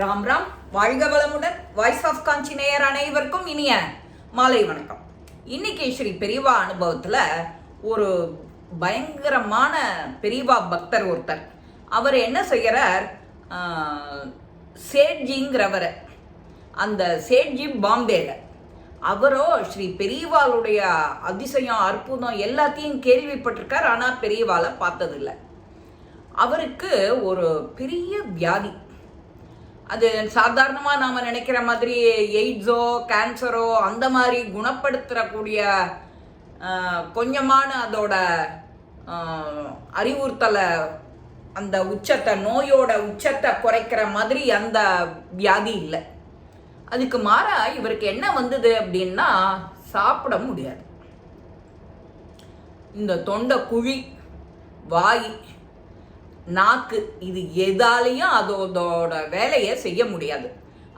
ராம் ராம். வாழ்க வளமுடன். Voice of காஞ்சி நேயர் அனைவருக்கும் இனிய மாலை வணக்கம். இன்னைக்கு ஸ்ரீ பெரியவா அனுபவத்தில் ஒரு பயங்கரமான பெரியவா பக்தர் ஒருத்தர். அவர் என்ன செய்கிறார் சேட்ஜிங்கிறவர். அந்த சேட்ஜி பாம்பேல. அவரோ ஸ்ரீ பெரியவாளுடைய அதிசயம் அற்புதம் எல்லாத்தையும் கேள்விப்பட்டிருக்கார் ஆனால் பெரியவாளை பார்த்ததில்லை. அவருக்கு ஒரு பெரிய வியாதி. அது சாதாரணமாக நாம் நினைக்கிற மாதிரி எய்ட்ஸோ கேன்சரோ அந்த மாதிரி குணப்படுத்துகிறக்கூடிய கொஞ்சமான அதோட அறிவுறுத்தலை அந்த உச்சத்தை நோயோட உச்சத்தை குறைக்கிற மாதிரி அந்த வியாதி இல்லை. அதுக்கு மாறா இவருக்கு என்ன வந்தது அப்படின்னா சாப்பிட முடியாது. இந்த தொண்டை குழி வாய் நாக்கு இது எதாலையும் அதோட வேலையை செய்ய முடியாது.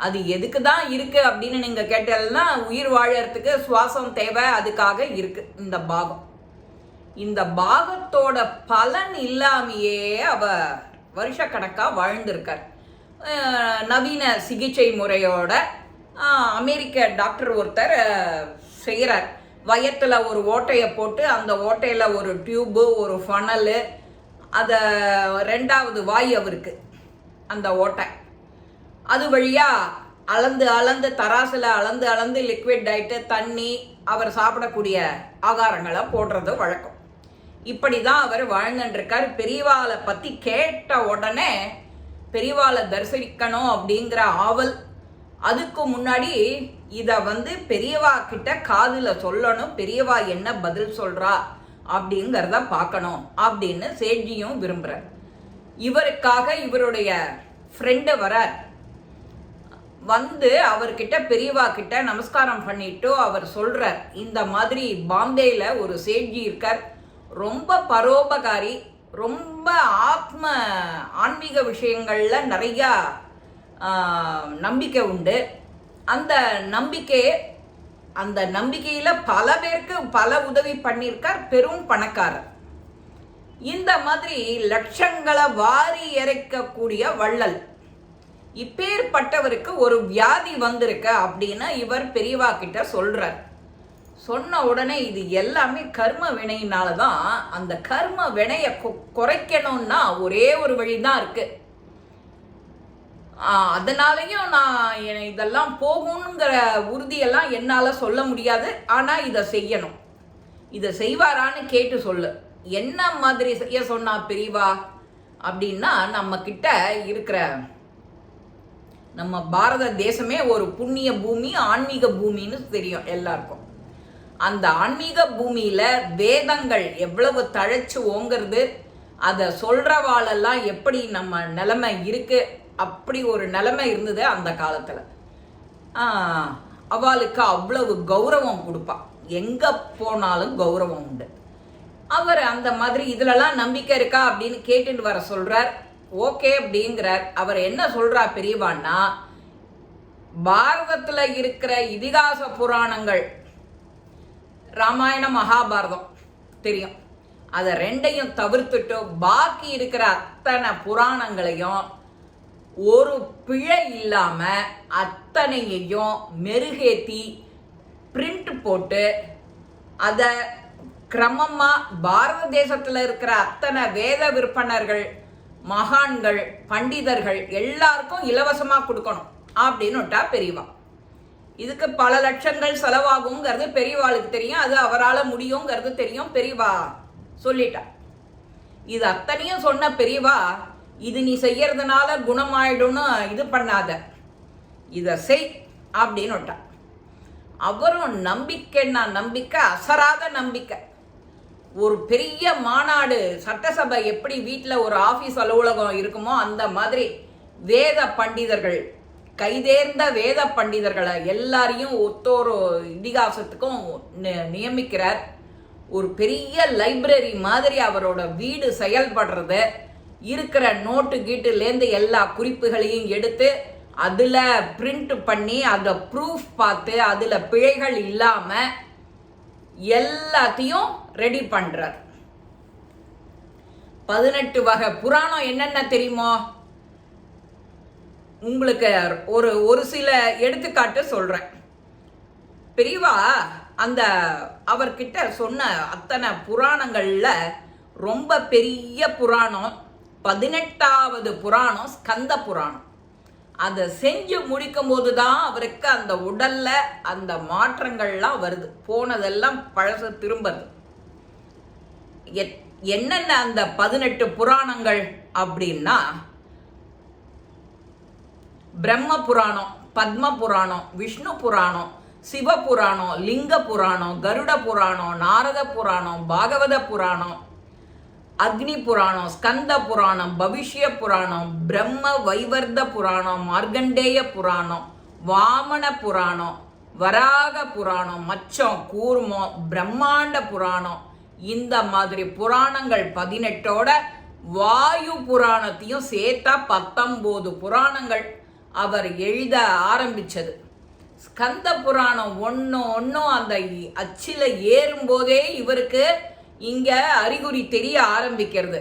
அது எதுக்கு தான் இருக்குது அப்படின்னு நீங்கள் கேட்டீங்கன்னா உயிர் வாழறதுக்கு சுவாசம் தேவை அதுக்காக இருக்கு இந்த பாகம். இந்த பாகத்தோட பலன் இல்லாமையே அவ வருஷக்கணக்காக வாழ்ந்திருக்கார். நவீன சிகிச்சை முறையோட அமெரிக்க டாக்டர் ஒருத்தர் செய்கிறார் வயத்தில் ஒரு ஓட்டையை போட்டு அந்த ஓட்டையில் ஒரு டியூபு ஒரு ஃபனலு அதை ரெண்டாவது வாய் அவருக்கு அந்த ஓட்டை. அது வழியா அளந்து அளந்து தராசில் அளந்து அளந்து லிக்விட் டயட்டு தண்ணி அவர் சாப்பிடக்கூடிய ஆகாரங்களை போடுறது வழக்கம். இப்படி தான் அவர் வாழ்ந்துட்டுருக்கார் பெரியவாளை பற்றி கேட்ட உடனே பெரியவாளை தரிசிக்கணும் அப்படிங்கிற ஆவல். அதுக்கு முன்னாடி இதை வந்து பெரியவா கிட்ட காதில் சொல்லணும். பெரியவா என்ன பதில் சொல்கிறா அப்படிங்கிறத பார்க்கணும் அப்படின்னு சேட்ஜியும் விரும்புகிறார் இவருக்காக இவருடைய ஃப்ரெண்டு வரார். வந்து அவர்கிட்ட பெரியவா கிட்ட நமஸ்காரம் பண்ணிட்டு அவர் சொல்கிறார் இந்த மாதிரி பாம்பேயில் ஒரு சேட்ஜி இருக்கார். ரொம்ப பரோபகாரி ரொம்ப ஆத்ம ஆன்மீக விஷயங்களில் நிறையா நம்பிக்கை உண்டு. அந்த நம்பிக்கை அந்த நம்பிக்கையில் பல பேருக்கு பல உதவி பண்ணியிருக்கார் பெரும் பணக்காரர். இந்த மாதிரி லட்சங்களை வாரி இறைக்கக்கூடிய வள்ளல். இப்பேற்பட்டவருக்கு ஒரு வியாதி வந்திருக்க அப்படின்னு இவர் பெரியவா கிட்ட சொல்றார். சொன்ன உடனே இது எல்லாமே கர்ம வினையினால தான் அந்த கர்ம வினையை கொ- குறைக்கணும்னா ஒரே ஒரு வழிதான் தான் இருக்குது அதனாலையும் நான் இதெல்லாம் போகுங்கிற உறுதியெல்லாம் என்னால் சொல்ல முடியாது. ஆனால் இதை செய்யணும். இதை செய்வாரான்னு கேட்டு சொல்லு. என்ன மாதிரி செய்ய சொன்னா பெரியவா அப்படின்னா நம்ம கிட்ட இருக்கிற நம்ம பாரத தேசமே ஒரு புண்ணிய பூமி ஆன்மீக பூமின்னு தெரியும் எல்லாருக்கும். அந்த ஆன்மீக பூமியில வேதங்கள் எவ்வளவு தழைச்சு ஓங்கிறது அதை சொல்றவாளெல்லாம் எப்படி நம்ம நிலைமை இருக்கு அப்படி ஒரு நிலைமை இருந்தது அந்த காலத்தில். அவளுக்கு அவ்வளவு கௌரவம் கொடுப்பா. எங்கே போனாலும் கௌரவம் உண்டு. அவர் அந்த மாதிரி இதுலலாம் நம்பிக்கை இருக்கா அப்படின்னு கேட்டுட்டு வர சொல்கிறார் ஓகே அப்படிங்கிறார். அவர் என்ன சொல்கிறா பெரியவான்னா பாரதத்தில் இருக்கிற இதிகாச புராணங்கள் ராமாயணம் மகாபாரதம் தெரியும். அதை ரெண்டையும் தவிர்த்துட்டு பாக்கி இருக்கிற அத்தனை புராணங்களையும் ஒரு பிழை இல்லாமல் அத்தனையையும் மெருகேத்தி பிரிண்ட் போட்டு அதை கிரமமா பாரத தேசத்தில் இருக்கிற அத்தனை வேத விற்பனர்கள் மகான்கள் பண்டிதர்கள் எல்லாருக்கும் இலவசமா கொடுக்கணும் அப்படின்னுட்டா பெரியவா. இதுக்கு பல லட்சங்கள் செலவாகுங்கிறது பெரியவாளுக்கு தெரியும் அது அவரால் முடியுங்கிறது தெரியும் பெரியவா சொல்லிட்டா. இது அத்தனையும் சொன்ன பெரியவா இது நீ செய்யறதுனால குணமாயிடும்னு இது பண்ணாத. இதை செய் அப்படின்னு விட்டா. அவரும் நம்பிக்கைன்னா நம்பிக்கை அசராத நம்பிக்கை. ஒரு பெரிய மாநாடு சட்டசபை எப்படி வீட்டில் ஒரு ஆஃபீஸ் அலுவலகம் இருக்குமோ அந்த மாதிரி வேத பண்டிதர்கள் கைதேர்ந்த வேத பண்டிதர்களை எல்லாரையும் ஒத்தோரு இதிகாசத்துக்கும் நியமிக்கிறார். ஒரு பெரிய லைப்ரரி மாதிரி அவரோட வீடு செயல்படுறது. இருக்கிற நோட்டு கீட்டுலேருந்து எல்லா குறிப்புகளையும் எடுத்து அதில் பிரிண்ட் பண்ணி அதை ப்ரூஃப் பார்த்து அதில் பிழைகள் இல்லாமல் எல்லாத்தையும் ரெடி பண்ணுறார் பதினெட்டு வகை புராணம் என்னென்ன தெரியுமோ? உங்களுக்கு ஒரு ஒரு சில எடுத்துக்காட்டு சொல்கிறேன் பெரியவா அந்த அவர்கிட்ட சொன்ன அத்தனை புராணங்களில் ரொம்ப பெரிய புராணம். பதினெட்டாவது புராணம் ஸ்கந்த புராணம். அதை செஞ்சு முடிக்கும் போது தான் அவருக்கு அந்த உடலில் அந்த மாற்றங்கள்லாம் வருது. போனதெல்லாம் பழச திரும்பது. எத்- என்னென்ன அந்த பதினெட்டு புராணங்கள் அப்படின்னா பிரம்ம புராணம் பத்ம புராணம் விஷ்ணு புராணம் சிவ புராணம் லிங்க புராணம் கருட புராணம் நாரத புராணம் பாகவத புராணம் அக்னி புராணம் ஸ்கந்த புராணம் பவிஷ்ய புராணம் பிரம்ம வைவர்த புராணம் மார்கண்டேய புராணம் வாமன புராணம் வராக புராணம் மச்சம் கூர்மம் பிரம்மாண்ட புராணம். இந்த மாதிரி புராணங்கள் பதினெட்டோட வாயு புராணத்தையும் சேர்த்தா பத்தொம்போது புராணங்கள் அவர் எழுத ஆரம்பிச்சது. ஸ்கந்த புராணம் ஒன்றும் ஒன்றும் அந்த இ- அச்சில ஏறும்போதே இவருக்கு இங்கே அறிகுறி தெரிய ஆரம்பிக்கிறது.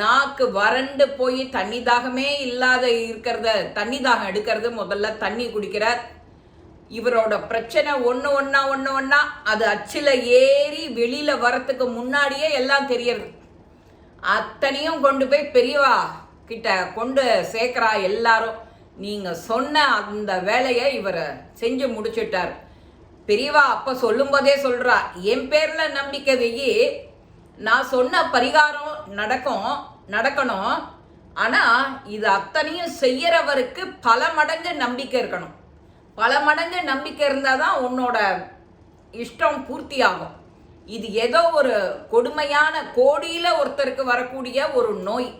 நாக்கு வறண்டு போய் தண்ணி தாகமே இல்லாத இருக்கிறத தண்ணி தாகம் எடுக்கிறது முதல்ல தண்ணி குடிக்கிறார். இவரோட பிரச்சனை ஒன்று ஒன்றா ஒன்று ஒன்றா அது அச்சில் ஏறி வெளியில் வரத்துக்கு முன்னாடியே எல்லாம் தெரியறது அத்தனையும் கொண்டு போய் பெரியவா கிட்ட கொண்டு சேர்க்குறா எல்லாரும். நீங்கள் சொன்ன அந்த வேலையை இவர் செஞ்சு முடிச்சிட்டார். பெரியவா அப்போ சொல்லும்போதே சொல்கிறா என் பேரில் நம்பிக்கை வெயி. நான் சொன்ன பரிகாரம் நடக்கும் நடக்கணும். ஆனால் இது அத்தனையும் செய்யறவருக்கு பல மடங்கு நம்பிக்கை இருக்கணும். பல மடங்கு நம்பிக்கை இருந்தால் தான் உன்னோட இஷ்டம் பூர்த்தி ஆகும் இது ஏதோ ஒரு கொடுமையான கோடியில் ஒருத்தருக்கு வரக்கூடிய ஒரு நோய்.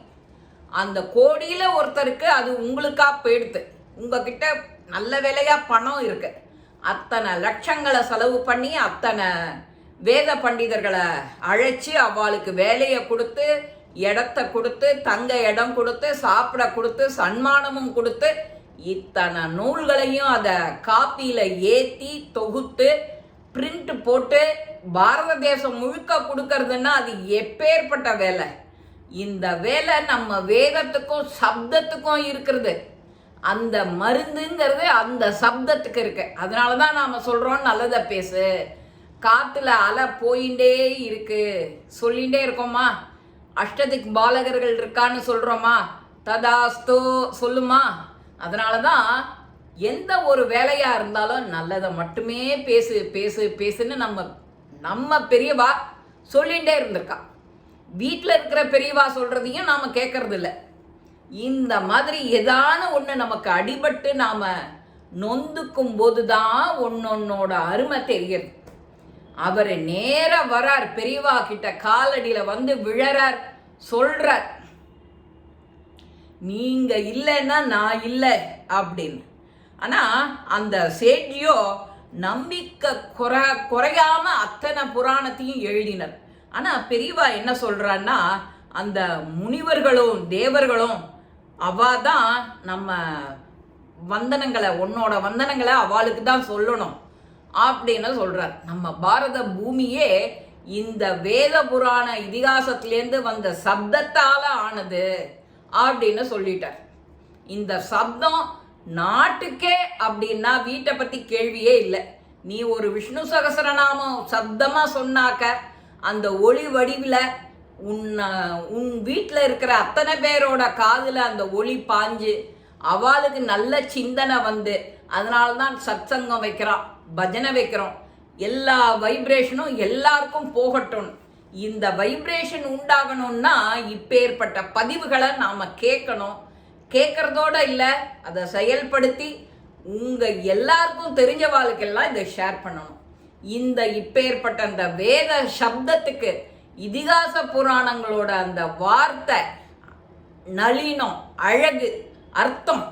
அந்த கோடியில் ஒருத்தருக்கு அது உங்களுக்காக போயிடுது. உங்ககிட்ட நல்ல வேலையாக பணம் இருக்குது அத்தனை லட்சங்களை செலவு பண்ணி அத்தனை வேத பண்டிதர்களை அழைச்சி அவளுக்கு வேலையை கொடுத்து இடத்த கொடுத்து தங்க இடம் கொடுத்து சாப்பிட கொடுத்து சன்மானமும் கொடுத்து இத்தனை நூல்களையும் அதை காப்பியில் ஏற்றி தொகுத்து பிரிண்ட் போட்டு பாரத தேசம் முழுக்க கொடுக்கறதுன்னா அது எப்பேற்பட்ட வேலை. இந்த வேலை நம்ம வேதத்துக்கும் சப்தத்துக்கும் இருக்கிறது. அந்த மருந்துங்கிறது அந்த சப்தத்துக்கு இருக்கு. அதனால தான் நாம் சொல்கிறோம் நல்லதை பேசு. காற்றுல அலை போயிண்டே இருக்கு. சொல்லிகிட்டே இருக்கோமா? அஷ்டதிக் பாலகர்கள் இருக்கான்னு சொல்கிறோமா ததாஸ்தோ சொல்லுமா? அதனால தான் எந்த ஒரு வேலையாக இருந்தாலும் நல்லதை மட்டுமே பேசு பேசு பேசுன்னு நம்ம நம்ம பெரியவா சொல்லிகிட்டே இருந்திருக்கா. வீட்டில் இருக்கிற பெரியவா சொல்கிறதையும் நாம் கேட்கறதில்ல இந்த மாதிரி ஏதான ஒன்று நமக்கு அடிபட்டு நாம் நொந்துக்கும் போது தான் ஒன்னொன்னோட அருமை தெரியுது அவர் நேராக வரார் பெரியவா கிட்ட காலடியில் வந்து விழறார் சொல்றார். நீங்க இல்லைன்னா நான் இல்லை அப்படின்னு. ஆனா அந்த சேட்டியோ நம்பிக்கை குறை குறையாம அத்தனை புராணத்தையும் எழுதினர். ஆனா பெரியவா என்ன சொல்றான்னா அந்த முனிவர்களும் தேவர்களும் அவ தான் நம்ம வந்தனங்களை உன்னோட வந்தனங்களை அவளுக்கு தான் சொல்லணும் அப்படின்னு சொல்றார். நம்ம பாரத பூமியே இந்த வேத புராண இதிகாசத்திலேருந்து வந்த சப்தத்தால ஆனது அப்படின்னு சொல்லிட்டார். இந்த சப்தம் நாட்டுக்கே அப்படின்னா வீட்டை பத்தி கேள்வியே இல்லை. நீ ஒரு விஷ்ணு சகசரநாமம் சப்தமா சொன்னாக்க அந்த ஒளி வடிவில் உன் உன் வீட்டில் இருக்கிற அத்தனை பேரோட காதில் அந்த ஒளி பாஞ்சு அவளுக்கு நல்ல சிந்தனை வந்து அதனால தான் சத்சங்கம் வைக்கிறான் பஜனை வைக்கிறோம். எல்லா வைப்ரேஷனும் எல்லாருக்கும் போகட்டும். இந்த வைப்ரேஷன் உண்டாகணும்னா இப்பேற்பட்ட பதிவுகளை நாம் கேட்கணும். கேட்குறதோட இல்லை அதை செயல்படுத்தி உங்கள் எல்லாருக்கும் தெரிஞ்சவாளுக்கெல்லாம் இதை ஷேர் பண்ணணும். இந்த இப்பேற்பட்ட அந்த வேத சப்தத்துக்கு இதிகாச புராணங்களோட அந்த வார்த்தை நளினம் அழகு அர்த்தம்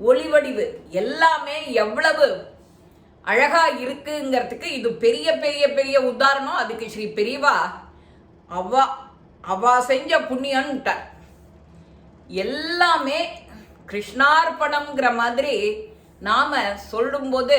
ஒளிவடிவு எல்லாமே எவ்வளவு அழகா இருக்குங்கிறதுக்கு இது பெரிய பெரிய பெரிய உதாரணம். அதுக்கு ஸ்ரீ பெரியவா அவா அவா செஞ்ச புண்ணியன்ட்டார் எல்லாமே கிருஷ்ணார்ப்பணம்ங்கிற மாதிரி நாம சொல்லும்போது